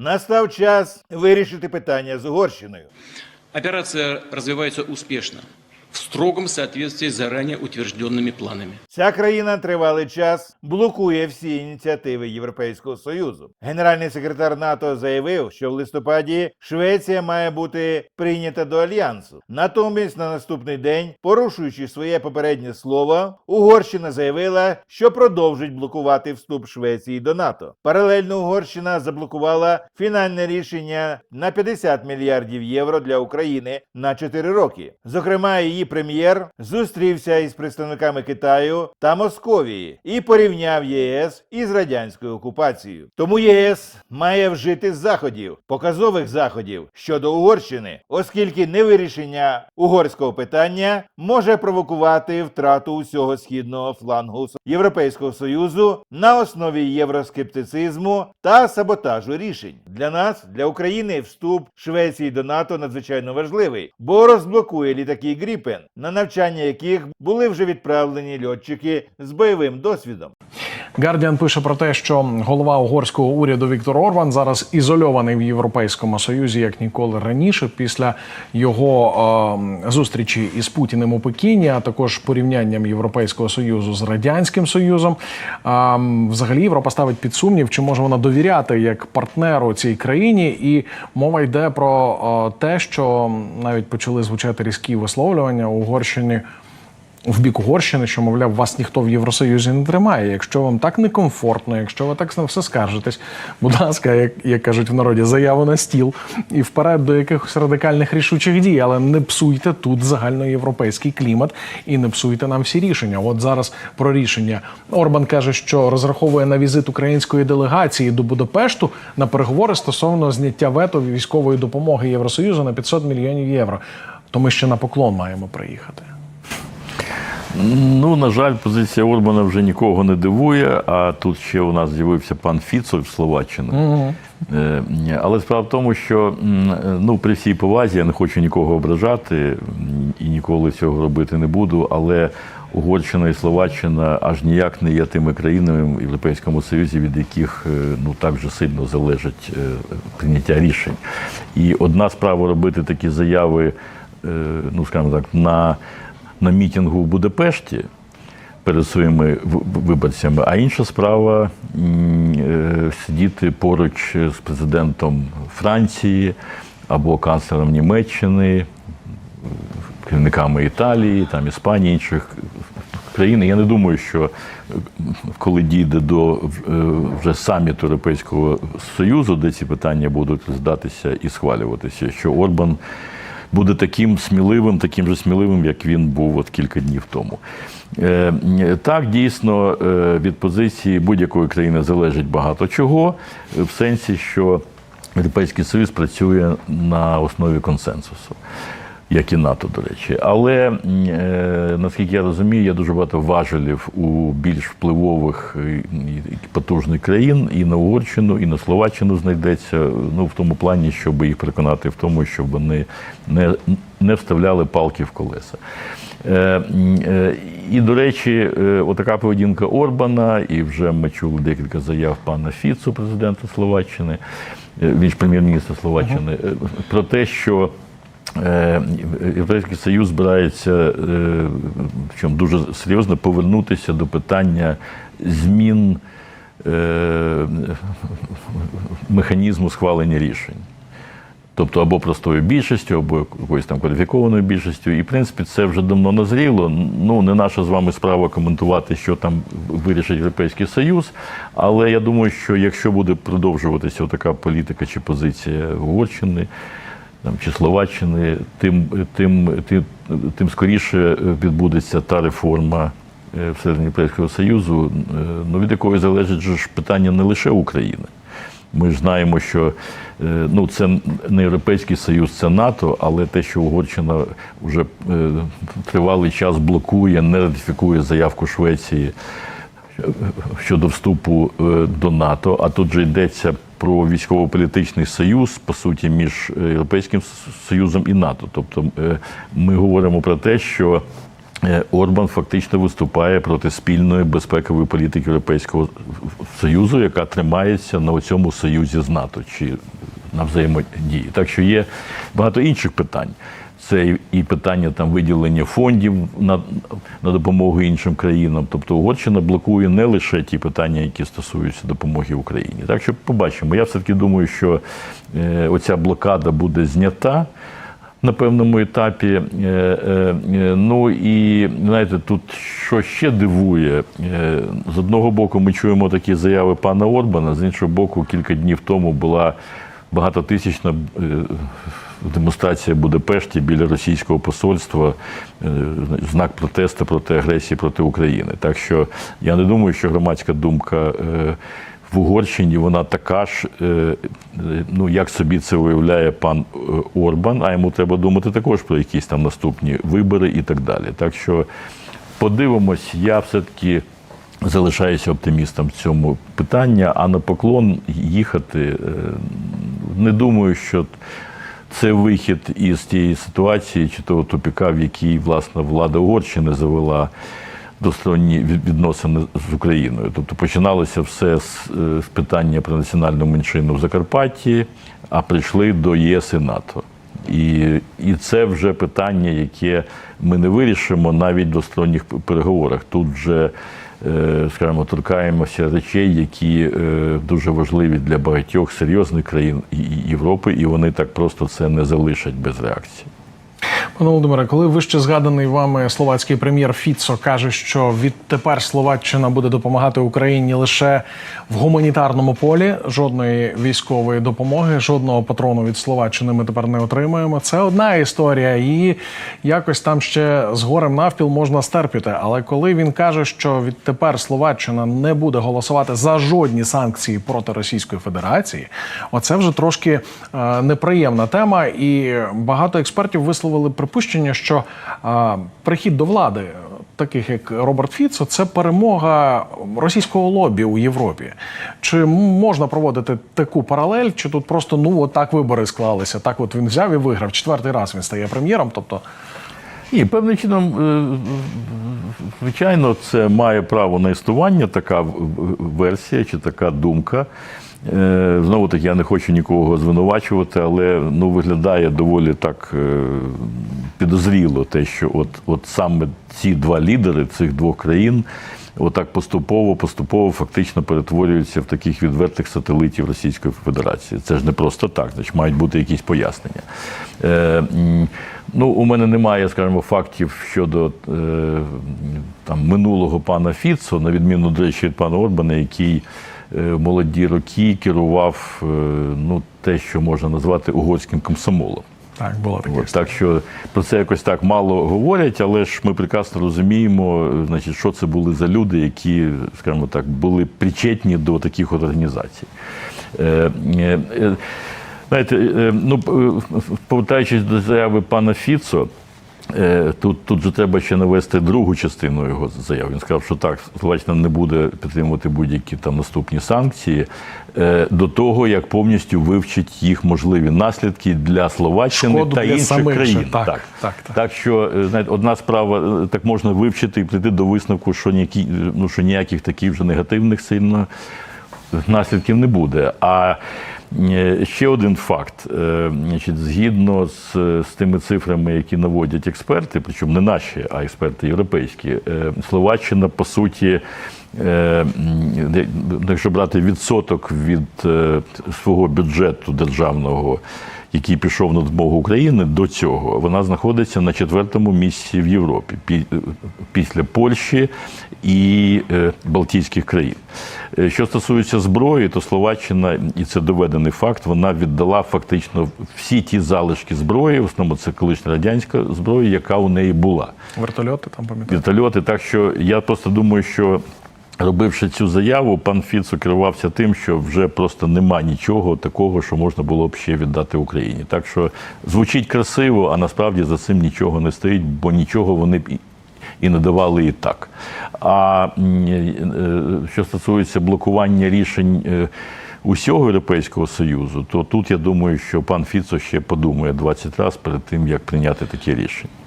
Настав час вирішити питання з Угорщиною. Операція розвивається успешно, в строгом соответствии с заранее утвержденными планами. Ця країна тривалий час блокує всі ініціативи Європейського союзу. Генеральний секретар НАТО заявив, що в листопаді Швеція має бути прийнята до альянсу. Натомість, на наступний день, порушуючи своє попереднє слово, Угорщина заявила, що продовжить блокувати вступ Швеції до НАТО. Паралельно Угорщина заблокувала фінальне рішення на 50 мільярдів євро для України на 4 роки. Зокрема, її прем'єр зустрівся із представниками Китаю та Московії і порівняв ЄС із радянською окупацією. Тому ЄС має вжити заходів, показових заходів щодо Угорщини, оскільки невирішення угорського питання може провокувати втрату усього східного флангу Європейського союзу на основі євроскептицизму та саботажу рішень. Для нас, для України, вступ Швеції до НАТО надзвичайно важливий, бо розблокує літаки Гріпен, на навчання яких були вже відправлені льотчики з бойовим досвідом. Гардіан пише про те, що голова угорського уряду Віктор Орбан зараз ізольований в Європейському Союзі як ніколи раніше, після його е, зустрічі із Путіним у Пекіні, а також порівнянням Європейського союзу з радянським союзом. А, взагалі, Європа ставить під сумнів, чи може вона довіряти як партнеру цій країні, і мова йде про е, те, що навіть почали звучати різкі висловлювання у Угорщині в бік Угорщини, що мовляв, вас ніхто в Євросоюзі не тримає. Якщо вам так некомфортно, якщо ви так на все скаржитесь, будь ласка, як, як кажуть в народі, заяву на стіл і вперед до якихось радикальних рішучих дій, але не псуйте тут загальноєвропейський клімат і не псуйте нам всі рішення. От зараз про рішення Орбан каже, що розраховує на візит української делегації до Будапешту на переговори стосовно зняття вето військової допомоги Євросоюзу на 500 мільйонів євро. То ми ще на поклон маємо приїхати. Ну, на жаль, позиція Орбана вже нікого не дивує. А тут ще у нас з'явився пан Фіцо з Словаччини. Е, Але справа в тому, що е, ну, при всій повазі я не хочу нікого ображати і ніколи цього робити не буду. Але Угорщина і Словаччина аж ніяк не є тими країнами в Європейському Союзі, від яких е, ну так же сильно залежить прийняття рішень. І одна справа робити такі заяви, ну скажімо так, на на мітингу в Будапешті перед своїми виборцями, а інша справа е, сидіти поруч з президентом Франції або канцлером Німеччини, керівниками Італії, там Іспанії, інших країн. Я не думаю, що е, коли дійде до е, вже саміту Європейського Союзу, де ці питання будуть розглядатися і схвалюватися, що Орбан буде таким сміливим, таким же сміливим, як він був от кілька днів тому. Е, Так, дійсно, е, від позиції будь-якої країни залежить багато чого, е, в сенсі, що Європейський Союз працює на основі консенсусу. Як і НАТО, до речі. Але е, наскільки я розумію, є дуже багато важелів у більш впливових е, і потужних країн, і на Угорщину, і на Словаччину знайдеться. Ну в тому плані, щоб їх переконати в тому, щоб вони не, не вставляли палки в колеса. Е, е, І, до речі, е, отака поведінка Орбана, і вже ми чули декілька заяв пана Фіцу, президента Словаччини, е, він ж прем'єр-міністр Словаччини, е, про те, що Європейський Союз збирається е, в чому дуже серйозно повернутися до питання змін е, механізму схвалення рішень. Тобто або простою більшістю, або якоюсь там кваліфікованою більшістю. І, в принципі, це вже давно назріло. Ну, не наша з вами справа коментувати, що там вирішить Європейський Союз. Але я думаю, що якщо буде продовжуватися така політика чи позиція Угорщини, там, чи Словаччини, тим, тим, тим, тим скоріше відбудеться та реформа е, всередині Європейського Союзу, е, ну, від якої залежить ж питання не лише України. Ми ж знаємо, що е, ну, це не Європейський Союз, це НАТО, але те, що Угорщина вже е, тривалий час блокує, не ратифікує заявку Швеції щодо вступу е, до НАТО, а тут же йдеться про військово-політичний союз, по суті, між е, Європейським Союзом і НАТО. Тобто е, ми говоримо про те, що е, Орбан фактично виступає проти спільної безпекової політики Європейського Союзу, яка тримається на цьому союзі з НАТО чи на взаємодії. Так що є багато інших питань. Це і- питання там виділення фондів на, на допомогу іншим країнам. Тобто Угорщина блокує не лише ті питання, які стосуються допомоги Україні. Так що побачимо. Я все-таки думаю, що е, оця блокада буде знята на певному етапі. Е, е, е, Ну і знаєте, тут що ще дивує, з одного боку, ми чуємо такі заяви пана Орбана, з іншого боку, кілька днів тому була багатотисячна демонстрація в Будапешті біля російського посольства, е, знак протесту проти агресії проти України. Так що я не думаю, що громадська думка. е, в Угорщині вона така ж, е, ну як собі це уявляє пан Орбан, а йому треба думати також про якісь там наступні вибори і так далі. Так що подивимось, я все-таки залишаюся оптимістом в цьому питанні, а на поклон їхати не думаю, що це вихід із тієї ситуації чи того тупіка, в якій власне влада Угорщини завела двосторонні відносини з Україною. Тобто починалося все з, е, з питання про національну меншину в Закарпатті, а прийшли до ЄС і НАТО. І, і це вже питання, яке ми не вирішимо навіть в двосторонніх переговорах. Тут вже, скажімо, торкаємося речей, які е, дуже важливі для багатьох серйозних країн Європи, і вони так просто це не залишать без реакції. Пане Володимире, коли вище згаданий вами словацький прем'єр Фіцо каже, що відтепер Словаччина буде допомагати Україні лише в гуманітарному полі, жодної військової допомоги, жодного патрону від Словаччини ми тепер не отримаємо. Це одна історія, і якось там ще з горем навпіл можна стерпіти. Але коли він каже, що відтепер Словаччина не буде голосувати за жодні санкції проти Російської Федерації, оце вже трошки е, неприємна тема. І багато експертів висловили припущення, що е, прихід до влади. Таких як Роберт Фіцо, це перемога російського лобі у Європі. Чи можна проводити таку паралель, чи тут просто ну от так вибори склалися? Так, от він взяв і виграв. Четвертий раз він стає прем'єром. Тобто, Ні, певним чином, е, звичайно, це має право на існування, така версія чи така думка. Е, Знову таки, я не хочу нікого звинувачувати, але ну, виглядає доволі так е, підозріло те, що от, от саме ці два лідери цих двох країн отак поступово, поступово фактично перетворюються в таких відвертих сателитів Російської Федерації. Це ж не просто так, значить мають бути якісь пояснення. Е, ну, у мене немає, скажімо, фактів щодо е, там, минулого пана Фіцо, на відміну, до речі, від пана Орбана, який молоді роки керував е, ну, те, що можна назвати угорським комсомолом. так було таке. От, так що про це якось так мало говорять, але ж ми прекрасно розуміємо, е, значить, що це були за люди, які, скажімо так, були причетні до таких от організацій. Е, е, е, знаєте, е, ну, е, повертаючись до заяви пана Фіцо, Е, Тут, тут же треба ще навести другу частину його заяв. Він сказав, що так, Словаччина не буде підтримувати будь-які там наступні санкції е, до того, як повністю вивчить їх можливі наслідки для Словаччини Шкоду та для інших самих країн. Так, так, так, так. так що е, знаєте, одна справа е, так можна вивчити і прийти до висновку, що ніякі, ну, що ніяких таких вже негативних сильно наслідків не буде. А е, ще один факт, Е, значить, згідно з, з тими цифрами, які наводять експерти, причому не наші, а експерти європейські, е, Словаччина по суті. е, Якщо брати відсоток від е, свого бюджету державного, який пішов на допомогу України до цього, вона знаходиться на четвертому місці в Європі пі- після Польщі і е, Балтійських країн. Е, Що стосується зброї, то Словаччина, і це доведений факт, вона віддала фактично всі ті залишки зброї, в основному це колишня радянська зброя, яка у неї була. Вертольоти там пам'ятаєте? Вертольоти. Так що я просто думаю, що робивши цю заяву, пан Фіцо керувався тим, що вже просто нема нічого такого, що можна було б ще віддати Україні. Так що звучить красиво, а насправді за цим нічого не стоїть, бо нічого вони б і- не давали і так. А е, що стосується блокування рішень. е, Усього Європейського Союзу, то тут я думаю, що пан Фіцо ще подумає 20 разів перед тим, як прийняти таке рішення.